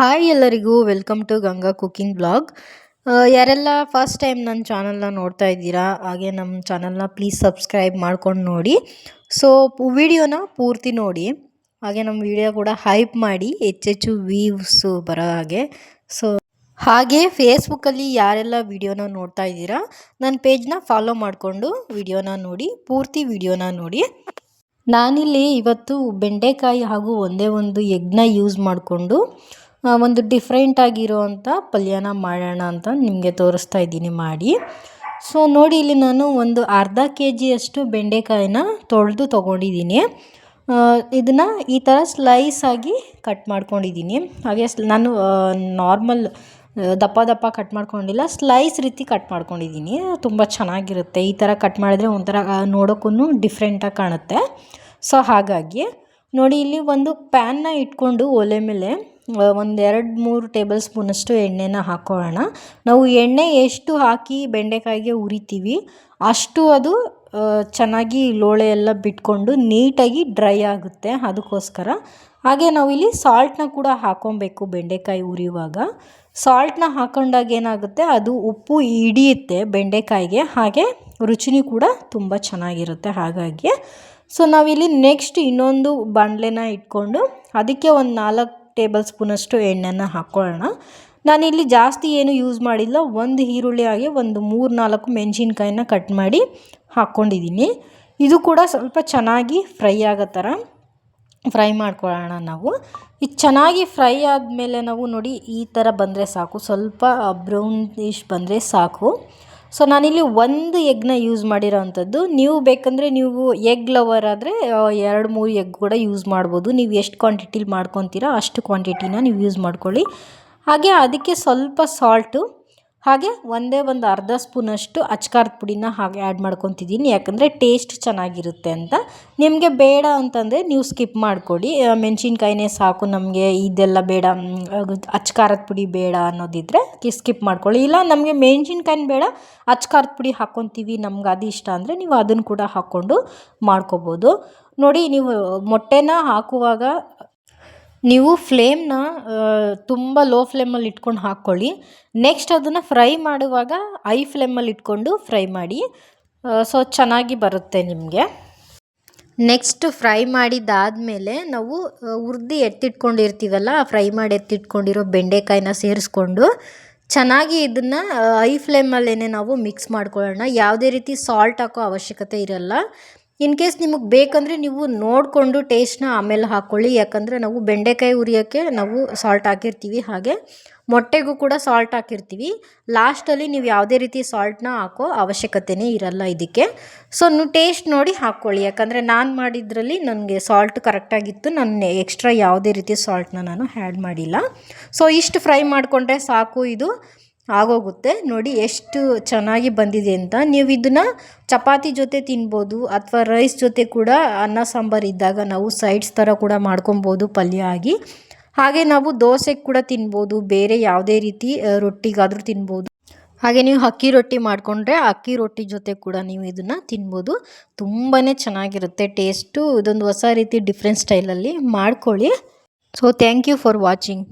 Hi ಎಲ್ಲರಿಗೂ, welcome to Ganga cooking blog. ಯಾರೆಲ್ಲ first time ನನ್ನ ಚಾನಲ್ನ ನೋಡ್ತಾ ಇದ್ದೀರಾ, ಹಾಗೆ ನಮ್ಮ ಚಾನಲ್ನ ಪ್ಲೀಸ್ ಸಬ್ಸ್ಕ್ರೈಬ್ ಮಾಡ್ಕೊಂಡು ನೋಡಿ. ಸೊ ವಿಡಿಯೋನ ಪೂರ್ತಿ ನೋಡಿ. ಹಾಗೆ ನಮ್ಮ ವಿಡಿಯೋ ಕೂಡ ಹೈಪ್ ಮಾಡಿ ಹೆಚ್ಚೆಚ್ಚು ವ್ಯೂವ್ಸು ಬರೋ ಹಾಗೆ. ಸೊ, ಹಾಗೆ ಫೇಸ್ಬುಕ್ಕಲ್ಲಿ ಯಾರೆಲ್ಲ ವಿಡಿಯೋನ ನೋಡ್ತಾ ಇದ್ದೀರಾ, ನನ್ನ ಪೇಜ್ನ ಫಾಲೋ ಮಾಡಿಕೊಂಡು ವಿಡಿಯೋನ ನೋಡಿ, ಪೂರ್ತಿ ವಿಡಿಯೋನ ನೋಡಿ. ನಾನಿಲ್ಲಿ ಇವತ್ತು ಬೆಂಡೆಕಾಯಿ ಹಾಗೂ ಒಂದೇ ಒಂದು ಎಗ್ನ ಯೂಸ್ ಮಾಡಿಕೊಂಡು ಒಂದು ಡಿಫ್ರೆಂಟ್ ಆಗಿರೋವಂಥ ಪಲ್ಯನ ಮಾಡೋಣ ಅಂತ ನಿಮಗೆ ತೋರಿಸ್ತಾ ಇದ್ದೀನಿ ಮಾಡಿ. ಸೊ ನೋಡಿ ಇಲ್ಲಿ ನಾನು ಒಂದು ಅರ್ಧ ಕೆ ಜಿಯಷ್ಟು ಬೆಂಡೆಕಾಯಿನ ತೊಳೆದು ತೊಗೊಂಡಿದ್ದೀನಿ. ಇದನ್ನು ಈ ಥರ ಸ್ಲೈಸ್ ಆಗಿ ಕಟ್ ಮಾಡ್ಕೊಂಡಿದ್ದೀನಿ. ಹಾಗೆ ನಾನು ನಾರ್ಮಲ್ ದಪ್ಪ ದಪ್ಪ ಕಟ್ ಮಾಡ್ಕೊಂಡಿಲ್ಲ ಸ್ಲೈಸ್ ರೀತಿ ಕಟ್ ಮಾಡ್ಕೊಂಡಿದ್ದೀನಿ. ತುಂಬ ಚೆನ್ನಾಗಿರುತ್ತೆ. ಈ ಥರ ಕಟ್ ಮಾಡಿದ್ರೆ ಒಂಥರ ನೋಡೋಕ್ಕೂ ಡಿಫ್ರೆಂಟಾಗಿ ಕಾಣುತ್ತೆ. ಸೊ ಹಾಗಾಗಿ, ನೋಡಿ ಇಲ್ಲಿ ಒಂದು ಪ್ಯಾನ್ನ ಇಟ್ಕೊಂಡು ಒಲೆ ಮೇಲೆ ಒಂದು ಎರಡು ಮೂರು ಟೇಬಲ್ ಸ್ಪೂನಷ್ಟು ಎಣ್ಣೆನ ಹಾಕ್ಕೊಳ್ಳೋಣ ನಾವು ಎಣ್ಣೆ ಎಷ್ಟು ಹಾಕಿ ಬೆಂಡೆಕಾಯಿಗೆ ಉರಿತೀವಿ, ಅಷ್ಟು ಅದು ಚೆನ್ನಾಗಿ ಲೋಳೆ ಎಲ್ಲ ಬಿಟ್ಕೊಂಡು ನೀಟಾಗಿ ಡ್ರೈ ಆಗುತ್ತೆ ಅದಕ್ಕೋಸ್ಕರ. ಹಾಗೆ ನಾವಿಲ್ಲಿ ಸಾಲ್ಟ್ನ ಕೂಡ ಹಾಕೊಬೇಕು ಬೆಂಡೆಕಾಯಿ ಉರಿಯುವಾಗ. ಸಾಲ್ಟ್ನ ಹಾಕೊಂಡಾಗ ಏನಾಗುತ್ತೆ, ಅದು ಉಪ್ಪು ಹಿಡಿಯುತ್ತೆ ಬೆಂಡೆಕಾಯಿಗೆ, ಹಾಗೆ ರುಚಿನೂ ಕೂಡ ತುಂಬ ಚೆನ್ನಾಗಿರುತ್ತೆ ಹಾಗಾಗಿ. ಸೊ ನಾವಿಲ್ಲಿ ನೆಕ್ಸ್ಟ್ ಇನ್ನೊಂದು ಬಾಣಲೆನ ಇಟ್ಕೊಂಡು, ಅದಕ್ಕೆ ಒಂದು ನಾಲ್ಕು ಟೇಬಲ್ ಸ್ಪೂನಷ್ಟು ಎಣ್ಣೆನ ಹಾಕ್ಕೊಳ್ಳೋಣ ನಾನಿಲ್ಲಿ ಜಾಸ್ತಿ ಏನು ಯೂಸ್ ಮಾಡಿಲ್ಲ. ಒಂದು ಈರುಳ್ಳಿ ಹಾಗೆ ಒಂದು ಮೂರು ನಾಲ್ಕು ಮೆಣಸಿನ್ಕಾಯಿನ ಕಟ್ ಮಾಡಿ ಹಾಕ್ಕೊಂಡಿದ್ದೀನಿ ಇದು ಕೂಡ ಸ್ವಲ್ಪ ಚೆನ್ನಾಗಿ ಫ್ರೈ ಆಗೋ ಥರ ಫ್ರೈ ಮಾಡ್ಕೊಳ್ಳೋಣ ನಾವು. ಇದು ಚೆನ್ನಾಗಿ ಫ್ರೈ ಆದಮೇಲೆ ನಾವು ನೋಡಿ ಈ ಥರ ಬಂದರೆ ಸಾಕು. ಸ್ವಲ್ಪ ಬ್ರೌನಿಶ್ ಬಂದರೆ ಸಾಕು. ಸೊ ನಾನಿಲ್ಲಿ ಒಂದು ಎಗ್ನ ಯೂಸ್ ಮಾಡಿರೋ ಅಂಥದ್ದು ನೀವು ಬೇಕಂದರೆ ನೀವು ಎಗ್ ಲವರ್ ಆದರೆ ಎರಡು, ಮೂರು ಎಗ್ ಕೂಡ ಯೂಸ್ ಮಾಡ್ಬೋದು. ನೀವು ಎಷ್ಟು ಕ್ವಾಂಟಿಟಿಲಿ ಮಾಡ್ಕೊತೀರ ಅಷ್ಟು ಕ್ವಾಂಟಿಟಿನ ನೀವು ಯೂಸ್ ಮಾಡ್ಕೊಳ್ಳಿ. ಹಾಗೆ ಅದಕ್ಕೆ ಸ್ವಲ್ಪ ಸಾಲ್ಟು ಹಾಗೆ ಒಂದೇ ಒಂದು ಅರ್ಧ ಸ್ಪೂನಷ್ಟು ಅಚ್ಕಾರದ ಪುಡಿನ ಹಾಗೆ ಆ್ಯಡ್ ಮಾಡ್ಕೊತಿದ್ದೀನಿ ಯಾಕಂದರೆ ಟೇಸ್ಟ್ ಚೆನ್ನಾಗಿರುತ್ತೆ ಅಂತ. ನಿಮಗೆ ಬೇಡ ಅಂತಂದರೆ ನೀವು ಸ್ಕಿಪ್ ಮಾಡಿಕೊಡಿ. ಮೆಣಸಿನ್ಕಾಯಿನೇ ಸಾಕು ನಮಗೆ. ಇದೆಲ್ಲ ಬೇಡ. ಅಚ್ಕಾರದ ಪುಡಿ ಬೇಡ ಅನ್ನೋದಿದ್ದರೆ ಸ್ಕಿಪ್ ಮಾಡ್ಕೊಳ್ಳಿ. ಇಲ್ಲ, ನಮಗೆ ಮೆಣಸಿನ್ಕಾಯಿನ ಬೇಡ. ಅಚ್ಕಾರದ ಪುಡಿ ಹಾಕ್ಕೊತೀವಿ ನಮ್ಗೆ ಅದು ಇಷ್ಟ ಅಂದರೆ ನೀವು ಅದನ್ನು ಕೂಡ ಹಾಕ್ಕೊಂಡು ಮಾಡ್ಕೋಬೋದು. ನೋಡಿ, ನೀವು ಮೊಟ್ಟೆನ ಹಾಕುವಾಗ ನೀವು ಫ್ಲೇಮ್ನ ತುಂಬ ಲೋ ಫ್ಲೇಮಲ್ಲಿ ಇಟ್ಕೊಂಡು ಹಾಕ್ಕೊಳ್ಳಿ. ನೆಕ್ಸ್ಟ್ ಅದನ್ನು ಫ್ರೈ ಮಾಡುವಾಗ ಐ ಫ್ಲೇಮಲ್ಲಿ ಇಟ್ಕೊಂಡು ಫ್ರೈ ಮಾಡಿ. ಸೊ, ಚೆನ್ನಾಗಿ ಬರುತ್ತೆ ನಿಮಗೆ. ನೆಕ್ಸ್ಟ್ ಫ್ರೈ ಮಾಡಿದ್ದಾದಮೇಲೆ ನಾವು ಹುರ್ದು ಎತ್ತಿಟ್ಕೊಂಡಿರ್ತೀವಲ್ಲ ಫ್ರೈ ಮಾಡಿ ಎತ್ತಿಟ್ಕೊಂಡಿರೋ ಬೆಂಡೆಕಾಯಿನ ಸೇರಿಸ್ಕೊಂಡು ಚೆನ್ನಾಗಿ ಇದನ್ನು ಐ ಫ್ಲೇಮಲ್ಲೇ ನಾವು ಮಿಕ್ಸ್ ಮಾಡ್ಕೊಳ್ಳೋಣ. ಯಾವುದೇ ರೀತಿ ಸಾಲ್ಟ್ ಹಾಕೋ ಅವಶ್ಯಕತೆ ಇರಲ್ಲ. ಇನ್ ಕೇಸ್ ನಿಮಗೆ ಬೇಕಂದರೆ ನೀವು ನೋಡಿಕೊಂಡು ಟೇಸ್ಟ್ನ ಆಮೇಲೆ ಹಾಕ್ಕೊಳ್ಳಿ ಯಾಕಂದರೆ ನಾವು ಬೆಂಡೆಕಾಯಿ ಉರಿಯೋಕ್ಕೆ ನಾವು ಸಾಲ್ಟ್ ಹಾಕಿರ್ತೀವಿ. ಹಾಗೆ ಮೊಟ್ಟೆಗೂ ಕೂಡ ಸಾಲ್ಟ್ ಹಾಕಿರ್ತೀವಿ. ಲಾಸ್ಟಲ್ಲಿ ನೀವು ಯಾವುದೇ ರೀತಿ ಸಾಲ್ಟ್ನ ಹಾಕೋ ಅವಶ್ಯಕತೆಯೇ ಇರಲ್ಲ ಇದಕ್ಕೆ. ಸೊ ನೀವು ಟೇಸ್ಟ್ ನೋಡಿ ಹಾಕ್ಕೊಳ್ಳಿ ಯಾಕಂದರೆ ನಾನು ಮಾಡಿದ್ರಲ್ಲಿ ನನಗೆ ಸಾಲ್ಟ್ ಕರೆಕ್ಟಾಗಿತ್ತು ನಾನು ಎಕ್ಸ್ಟ್ರಾ ಯಾವುದೇ ರೀತಿ ಸಾಲ್ಟ್ನ ನಾನು ಆ್ಯಡ್ ಮಾಡಿಲ್ಲ. ಸೊ ಇಷ್ಟು ಫ್ರೈ ಮಾಡಿಕೊಂಡ್ರೆ ಸಾಕು ಇದು. ಆಗೋಗುತ್ತೆ. ನೋಡಿ ಎಷ್ಟು ಚೆನ್ನಾಗಿ ಬಂದಿದೆ ಅಂತ. ನೀವು ಇದನ್ನು ಚಪಾತಿ ಜೊತೆ ತಿನ್ಬೋದು ಅಥವಾ ರೈಸ್ ಜೊತೆ ಕೂಡ ಅನ್ನ ಸಾಂಬಾರು ಇದ್ದಾಗ ನಾವು ಸೈಡ್ಸ್ ಥರ ಕೂಡ ಮಾಡ್ಕೊಬೋದು ಪಲ್ಯ ಆಗಿ. ಹಾಗೆ ನಾವು ದೋಸೆ ಕೂಡ ತಿನ್ಬೋದು, ಬೇರೆ ಯಾವುದೇ ರೀತಿ ರೊಟ್ಟಿಗಾದರೂ ತಿನ್ಬೋದು. ಹಾಗೆ ನೀವು ಅಕ್ಕಿ ರೊಟ್ಟಿ ಮಾಡಿಕೊಂಡ್ರೆ ಅಕ್ಕಿ ರೊಟ್ಟಿ ಜೊತೆ ಕೂಡ ನೀವು ಇದನ್ನು ತಿನ್ಬೋದು. ತುಂಬಾ ಚೆನ್ನಾಗಿರುತ್ತೆ ಟೇಸ್ಟು. ಇದೊಂದು ಹೊಸ ರೀತಿ ಡಿಫ್ರೆಂಟ್ ಸ್ಟೈಲಲ್ಲಿ ಮಾಡ್ಕೊಳ್ಳಿ. So, thank you for watching.